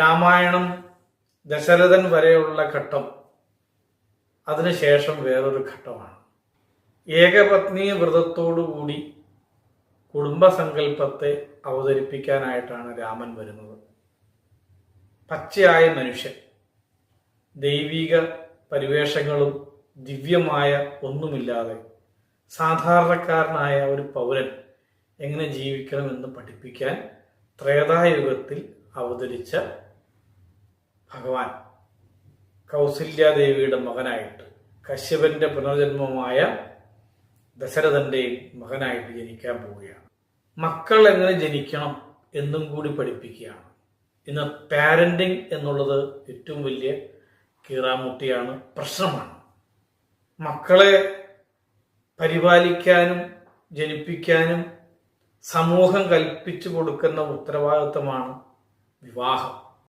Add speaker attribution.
Speaker 1: രാമായണം ദശരഥൻ വരെയുള്ള ഘട്ടം അതിനുശേഷം വേറൊരു ഘട്ടമാണ്. ഏകപത്നി വ്രതത്തോടുകൂടി കുടുംബസങ്കല്പത്തെ അവതരിപ്പിക്കാനായിട്ടാണ് രാമൻ വരുന്നത്. പച്ചയായ മനുഷ്യൻ ദൈവിക പരിവേഷങ്ങളും ദിവ്യമായ ഒന്നുമില്ലാതെ സാധാരണക്കാരനായ ഒരു പൗരൻ എങ്ങനെ ജീവിക്കണമെന്ന് പഠിപ്പിക്കാൻ ത്രേതായുഗത്തിൽ അവതരിച്ച ഭഗവാൻ കൗസല്യാദേവിയുടെ മകനായിട്ട് കശ്യപന്റെ പുനർജന്മമായ ദശരഥന്റെയും മകനായിട്ട് ജനിക്കാൻ പോവുകയാണ്. മക്കൾ എങ്ങനെ ജനിക്കണം എന്നും കൂടി പഠിപ്പിക്കുകയാണ്. ഇന്ന് പാരന്റിങ് എന്നുള്ളത് ഏറ്റവും വലിയ കീറാമുട്ടിയാണ് പ്രശ്നമാണ്. മക്കളെ പരിപാലിക്കാനും ജനിപ്പിക്കാനും സമൂഹം കൽപ്പിച്ചു കൊടുക്കുന്ന ഉത്തരവാദിത്തമാണ് വിവാഹം.